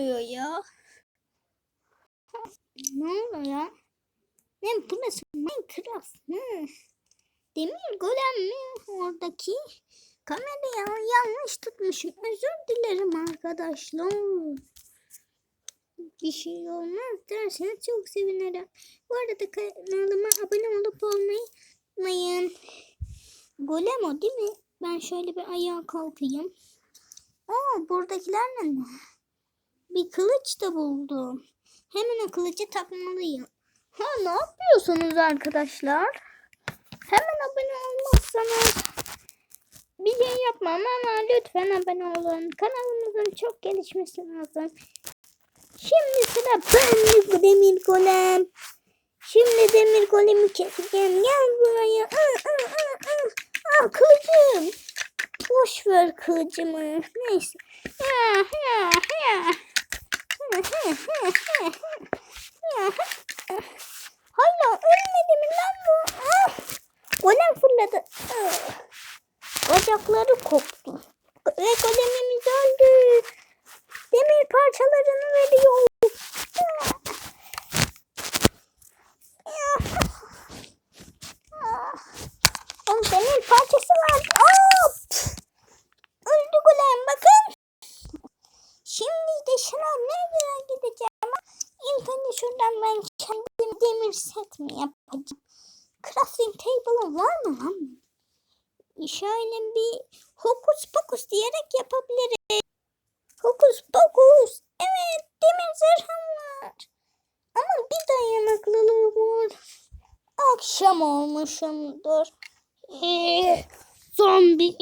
oluyor ya? Ne oluyor? Ne burası Minecraft mı? Demir golem mi oradaki? Kamerayı yanlış tutmuşum. Özür dilerim arkadaşlar. Bir şey olmaz derseniz çok sevinirim. Bu arada kanalıma abone olup olmayı unutmayın. Golem o değil mi? Ben şöyle bir ayağa kalkayım. Oo buradakiler ne? Bir kılıç da buldum. Hemen o kılıcı takmalıyım. Ha ne yapıyorsunuz arkadaşlar? Hemen abone olmazsanız bir şey yapmam ama lütfen abone olun. Kanalımızın çok gelişmesi lazım. Şimdi sıra ben bu demir golem. Şimdi demir golemi keseceğim. Gel buraya. Aa, aa, aa, aa. Kılıcım. Boş ver kılıcımı. Neyse. Ha, ha, ha. Hala ölmedi mi lan bu? Ah! Golem fırladı. Ah! Bacakları koptu. Ve golemimiz öldü. Demir parçalarını veriyor. Ah! Ah! Ah! Onun demir parçası var. Hop! Öldü golem bakın. Şimdi de şuna nereye gideceğim? İlk önce şuradan ben kendim demir set mi yapacağım? Crafting table var mı lan? Şöyle bir hokus pokus diyerek yapabiliriz. Hokus pokus. Evet demir zırhım var. Ama bir dayanıklılığı var. Akşam olmuşumdur. Ee, zombi.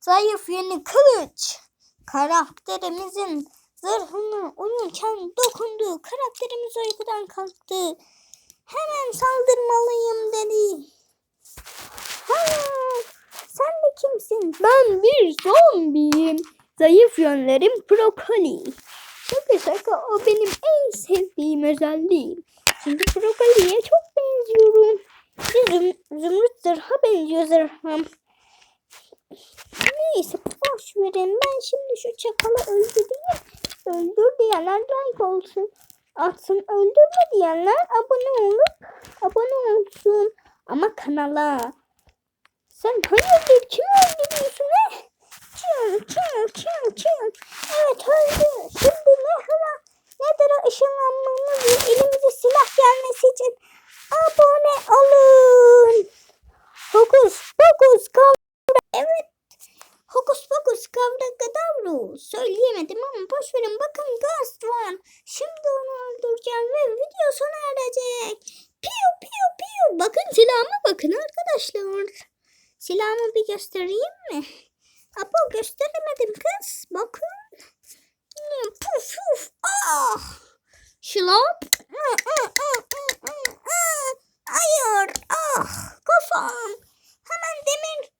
Zayıf yeni kılıç. Karakterimizin zırhını uyurken dokundu. Karakterimiz uykudan kalktı. Hemen saldırmalıyım dedi. Ha, sen de kimsin? Ben bir zombiyim. Zayıf yönlerim brokoli. Şaka şaka o benim en sevdiğim özelliğim. Çünkü brokoliye çok benziyorum. Züm, zümrüt zırha benziyor zırhım. Neyse boş verin. Ben şimdi şu çakalı öldüreyim. Öldür diyenler like olsun. Atsın öldürme diyenler abone olup abone olsun. Ama kanala. Sen hayırdır kimi öldürüyorsun he? Çın çın çın çın. Evet öldü. Şimdi ne hıra nedir o ışınlanmamız ve elimize silah gelmesi için abone olun. Hokus pokus kavra. Evet. Hokus pokus kavra Söyleyemedim ama boş verin. Bakın Ghost var. Şimdi onu öldüreceğim ve video sona erecek. Piu piu piu. Bakın silahıma bakın arkadaşlar. Silahımı bir göstereyim mi? Apo gösteremedim kız. Bakın. Puf puf. Ah. Ah. Hayır. Ah. Kafam. Hemen demir.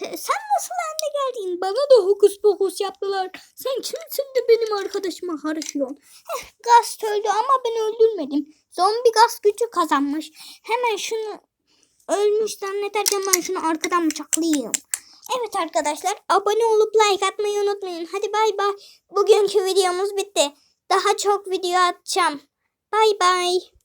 Sen nasıl elde geldin? Bana da hokus pokus yaptılar. Sen kimsin de benim arkadaşıma harışıyorsun? Heh, Gast öldü ama ben öldürmedim. Zombi gaz gücü kazanmış. Hemen şunu ölmüş zannederken ben şunu arkadan bıçaklayayım. Evet arkadaşlar abone olup like atmayı unutmayın. Hadi bay bay. Bugünkü videomuz bitti. Daha çok video atacağım. Bay bay.